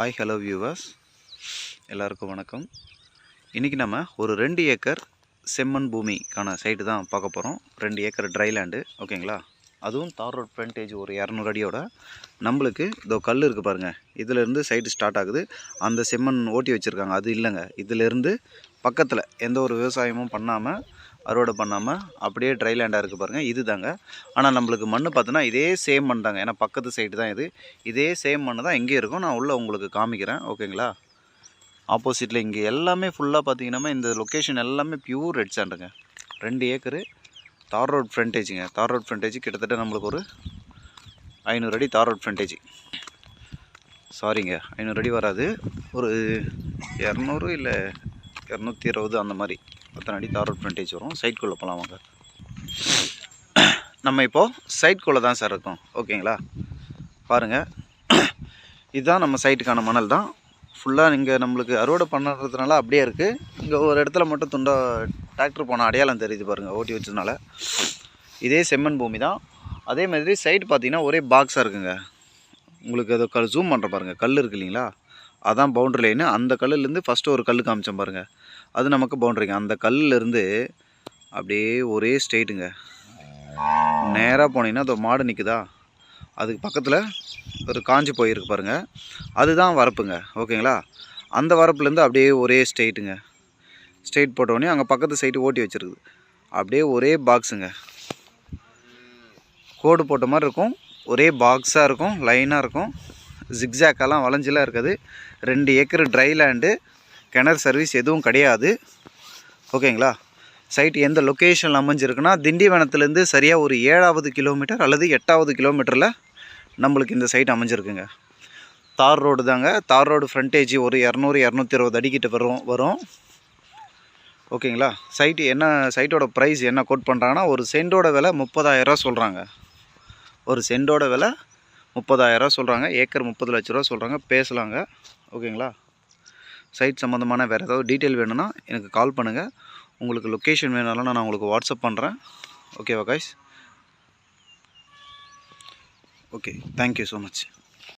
Hi hello viewers எல்லாருக்கும் வணக்கம். இன்றைக்கி நம்ம ஒரு ரெண்டு ஏக்கர் செம்மண் பூமிக்கான சைட்டு தான் பார்க்க போகிறோம் ரெண்டு ஏக்கர் ட்ரை லேண்டு ஓகேங்களா அதுவும் தார் ரோட் ஃப்ரண்டேஜ் ஒரு இரநூறு அடியோட நம்மளுக்கு இதோ கல் இருக்குது பாருங்கள் இதிலேருந்து சைடு ஸ்டார்ட் ஆகுது. அந்த செம்மண் ஓட்டி வச்சுருக்காங்க. அது இல்லைங்க. இதிலேருந்து பக்கத்தில் எந்த ஒரு விவசாயமும் பண்ணாமல் அறுவடை பண்ணாமல் அப்படியே ட்ரை லேண்டாக இருக்குது பாருங்கள் இது தாங்க ஆனால் நம்மளுக்கு மண் பார்த்தோன்னா இதே சேம் மண் தாங்க. ஏன்னா பக்கத்து சைடு தான் இது. இதே சேம் மண் தான் எங்கேயும் இருக்கும். நான் உள்ளே உங்களுக்கு காமிக்கிறேன். ஓகேங்களா? ஆப்போசிட்டில் இங்கே எல்லாமே ஃபுல்லாக பார்த்தீங்கன்னா இந்த லொக்கேஷன் எல்லாமே பியூர் ரெட் சாண்டுங்க ரெண்டு ஏக்கரு. தார் ரோட் ஃப்ரண்டேஜுங்க. தார் ரோட் ஃப்ரண்டேஜ் கிட்டத்தட்ட நம்மளுக்கு ஒரு ஐநூறு அடி தார் ரோட் ஃப்ரண்டேஜ். சாரிங்க ஐநூறு அடி வராது. ஒரு இரநூறு இல்லை இரநூத்தி இருபது அந்த மாதிரி. அத்தனை அடி தார் ரோட் ஃப்ரண்டேஜ் வரும். சைட்குள்ளே போகலாம் வாங்க. நம்ம இப்போது சைட்குள்ளே தான் சார் இருக்கோம். ஓகேங்களா? பாருங்கள் இதுதான் நம்ம சைட்டுக்கான மணல் தான். ஃபுல்லாக இங்கே நம்மளுக்கு அறுவடை பண்ணுறதுனால அப்படியே இருக்குது இங்கே ஒரு இடத்துல மட்டும் துண்டாக டிராக்டர் போன அடையாளம் தெரியுது பாருங்கள் ஓட்டி வச்சதுனால. இதே செம்மண் பூமி தான். அதே மாதிரி சைடு பார்த்தீங்கன்னா ஒரே பாக்ஸாக இருக்குங்க. உங்களுக்கு அதை கல் ஜூம் பண்ணுற பாருங்கள் கல் இருக்கு இல்லைங்களா? அதான் பவுண்ட்ரி லைனு அந்த கல்லுலேருந்து ஃபஸ்ட்டு ஒரு கல் காமிச்சோம் பாருங்கள் அது நமக்கு பவுண்ட்ரிங்க அந்த கல்லுலேருந்து அப்படியே ஒரே ஸ்ட்ரெயிட்டுங்க நேராக போனீங்கன்னா அது மாடு நிற்குதா அதுக்கு பக்கத்தில் ஒரு காஞ்சி போயிருக்கு பாருங்கள் அதுதான் வரப்புங்க. ஓகேங்களா? அந்த வரப்புலேருந்து அப்படியே ஒரே ஸ்ட்ரெயிட்டுங்க ஸ்ட்ரெயிட் போட்டோடனே அங்கே பக்கத்து சைடு ஓட்டி வச்சுருக்குது. அப்படியே ஒரே பாக்ஸுங்க கோடு போட்ட மாதிரி இருக்கும். ஒரே பாக்ஸாக இருக்கும். லைனாக இருக்கும். ஜிக்ஸாக்கெல்லாம் வளைஞ்செல்லாம் இருக்காது. ரெண்டு ஏக்கர் ட்ரை லேண்டு கிணறு சர்வீஸ் எதுவும் கிடையாது. ஓகேங்களா? சைட் எந்த லொக்கேஷனில் அமைஞ்சிருக்குன்னா திண்டிவனத்துலேருந்து சரியாக ஒரு ஏழாவது கிலோமீட்டர் அல்லது எட்டாவது கிலோமீட்டரில் நம்மளுக்கு இந்த சைட் அமைஞ்சிருக்குங்க. தார் ரோடு தாங்க. தார் ரோடு ஃப்ரண்டேஜ் ஒரு இரநூறு இரநூத்தி இருபது அடிக்கிட்ட வரும் வரும். ஓகேங்களா? சைட்டு என்ன சைட்டோட ப்ரைஸ் என்ன கோட் பண்ணுறாங்கன்னா ஒரு சென்டோட விலை முப்பதாயிரரூவா சொல்கிறாங்க ஒரு சென்டோட விலை முப்பதாயிரரூவா சொல்கிறாங்க ஏக்கர் முப்பது லட்ச ரூபா சொல்கிறாங்க பேசலாங்க. ஓகேங்களா? சைட் சம்மந்தமான வேறு ஏதாவது டீட்டெயில் வேணும்னா எனக்கு கால் பண்ணுங்கள் உங்களுக்கு லொக்கேஷன் வேணாலும் நான் உங்களுக்கு வாட்ஸ்அப் பண்ணுறேன் ஓகேவா guys okay thank you so much